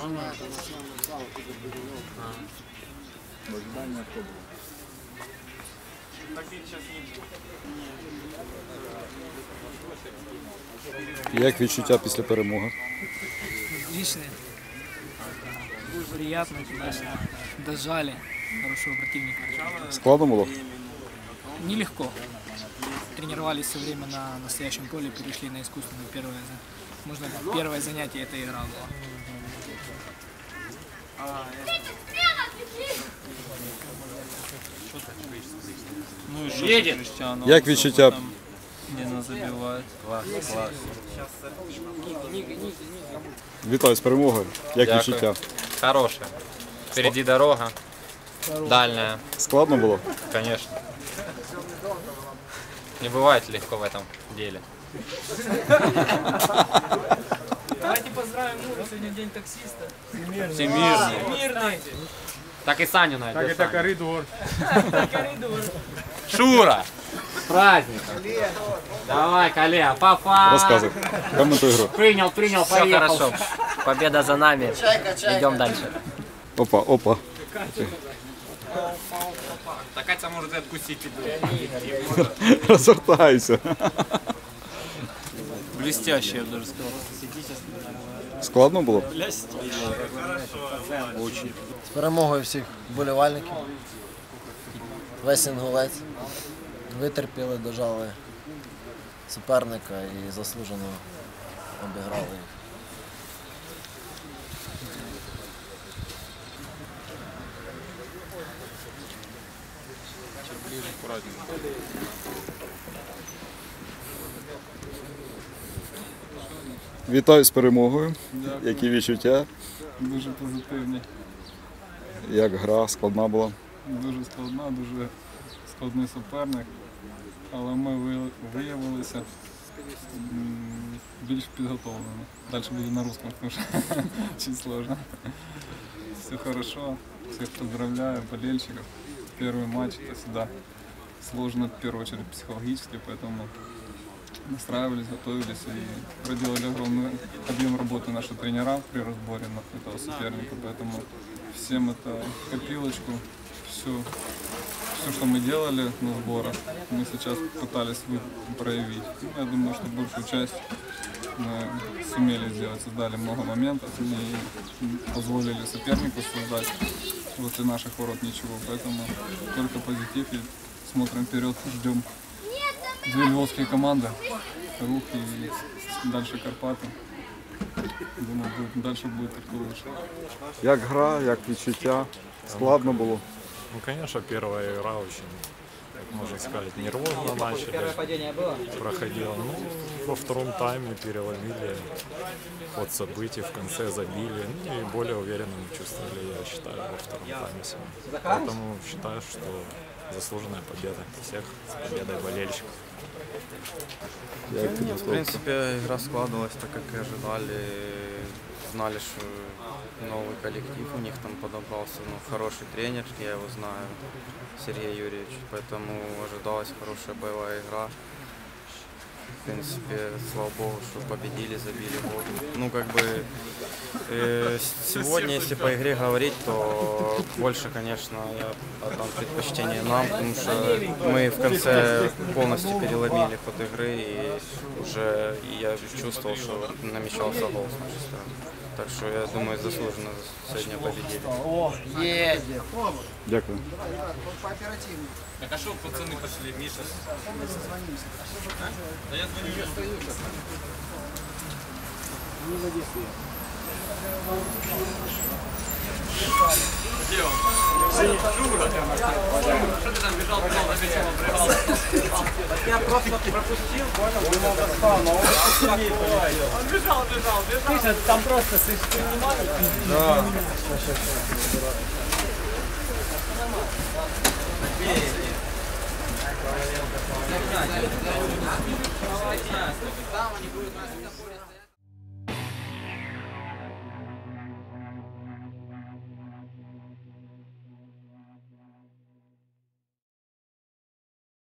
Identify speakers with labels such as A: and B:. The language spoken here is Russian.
A: Жена, это национальный зал, куда було. Як відчуття після перемоги?
B: Отличные. Приятно, конечно. Дожали хорошего противника.
A: Складно було?
B: Нелегко. Тренировались все время на настоящем поле, перешли на искусственное первое, за- можно сказать, первое занятие этой игра было.
C: Ну и что Криштиану?
A: Як відчуття?
C: Не на забивает.
A: Вітаю з перемогою. Як
D: Дякую.
A: відчуття?
D: Хорошая. Впереди дорога. Дальняя,
A: Складно було?
D: конечно. Не бывает легко в этом деле.
B: Давайте поздравим Муру, сегодня день таксиста.
D: Всемирный.
B: Мирный.
D: Так и Саню найдешь. Саня.
E: коридор.
B: Коридор.
D: Шура! С праздником! Давай, коллега, папа!
A: Розказуй. Коментуй гру.
D: Принял, принял, поехал.
F: хорошо. Победа за нами. Идем дальше.
A: Опа, опа.
D: Так Катя может и откусить.
A: Розвертайся.
C: Блестяще, я бы даже сказал.
A: Складно було?
G: З перемогою всіх вболівальників. Весь інгулець. Витерпіли, дожали суперника і заслужено обіграли їх.
A: Вітаю з перемогою. Які відчуття?
C: Дуже позитивні.
A: Як гра складна була?
C: Дуже складна, дуже складний суперник. Але ми виявилися більш підготовленими. Далі буду на русском, потому что очень сложно. Все хорошо. Всех поздравляю, болельщиков. Первый матч это всегда сложно, в первую очередь, психологически, поэтому настраивались, готовились и проделали огромный объем работы наши тренера при разборе на этого соперника, поэтому всем это копилочку, все, все, что мы делали на сборах, мы сейчас пытались проявить. Я думаю, что большую часть мы сумели сделать, создали много моментов, не позволили сопернику создать возле наших ворот ничего, поэтому только позитив и смотрим вперед, ждем две львовские команды, Рух и дальше Карпаты. Думаю, будет, дальше будет только лучше.
A: Як гра, як відчуття? Складно було.
H: Ну, конечно, первая игра очень, как можно сказать, нервозно начали. Проходила. Ну, во втором тайме переломили ход событий, в конце забили. Ну, и более уверенно мы чувствовали, я считаю, во втором тайме. Поэтому считаю, что заслуженная победа всех с победой болельщиков.
A: Як
I: Нет, в принципе, игра складывалась так, как и ожидали. Знали, что новый коллектив у них там подобрался, ну, хороший тренер, я его знаю, Сергей Юрьевич, поэтому ожидалась хорошая боевая игра. В принципе, слава богу, что победили, забили гол. Ну, как бы, э, сегодня, если по игре говорить, то больше, конечно, я отдам предпочтение нам, потому что мы в конце полностью переломили ход игры, и уже я чувствовал, что намечался гол с нашей стороны. Так что я думаю, заслуженно сегодня победили.
A: Дякую.
D: Так а что пацаны пошли, Миша? Да я звоню. Где он? Шура. Что ты там бежал, бежал, на вечер прыгал? Я просто пропустил, понял, думал, достану, он бежал, бежал, бежал.
B: Там просто
D: Да.